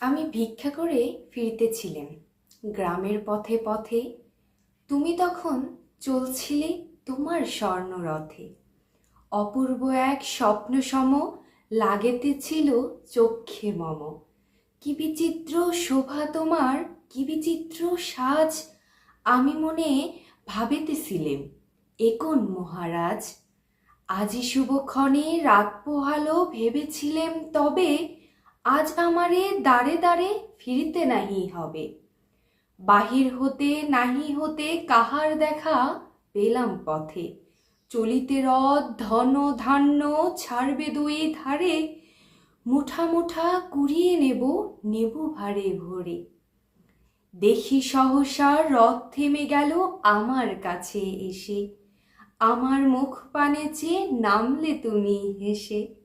আমি ভিক্ষা করে ফিরতেছিলেম। গ্রামের পথে পথে তুমি তখন চলছিলে তোমার স্বর্ণরথে। অপূর্ব এক স্বপ্ন সম লাগেতেছিল চক্ষে মম। কি বিচিত্র শোভা তোমার, কি বিচিত্র সাজ আমি মনে ভাবিতেছিলেম। একন মহারাজ? আজি শুভক্ষণে রাত পোহালো ভেবেছিলেম তবে আজ আমারে দাঁড়ে দাঁড়ে ফিরিতে নাহি হবে। বাহির হতে নাহি হতে কাহার দেখা পেলাম পথে। চলিতে রথ, ধন, ধান্য ছাড়বে দুই ধারে। মুঠা মুঠা কুড়িয়ে নেব নেব ভারে ভরে। দেখি সহসা রথ থেমে গেল আমার কাছে এসে। আমার মুখ পানে চেয়ে নামলে তুমি হেসে।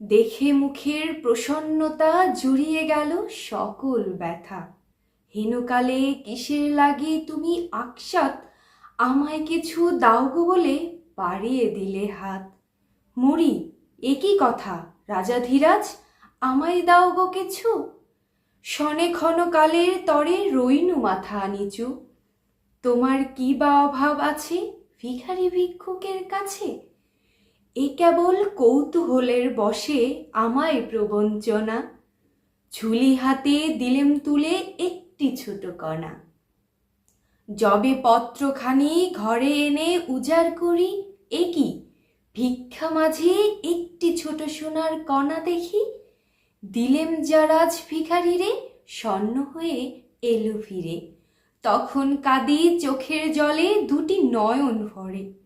দেখে মুখের প্রসন্নতা জুড়িয়ে গেল সকল ব্যথা। হেনকালে কিসের লাগি তুমি আকসাত? আমায় কিছু দাও গো বলে বাড়িয়ে দিলে হাত। মরি একই কথা? রাজা ধীরাজ, আমায় দাও গো কিছু? শনে ক্ষণকালের তরে রইনু মাথা নিচু। তোমার কি বা অভাব আছে ভিখারি ভিক্ষুকের কাছে? কেবল কৌতূহলের বসে আমায় প্রবঞ্চনা। ঝুলি হাতে দিলেম তুলে একটি ছোট কণা। যবে পত্রখানি ঘরে এনে উজাড় করি, এ কি? ভিক্ষা মাঝে একটি ছোট সোনার কণা দেখি। দিলেম যারাজ ভিখারি রে, স্বর্ণ হয়ে এলো ফিরে। তখন কাঁদি চোখের জলে দুটি নয়ন ভরে।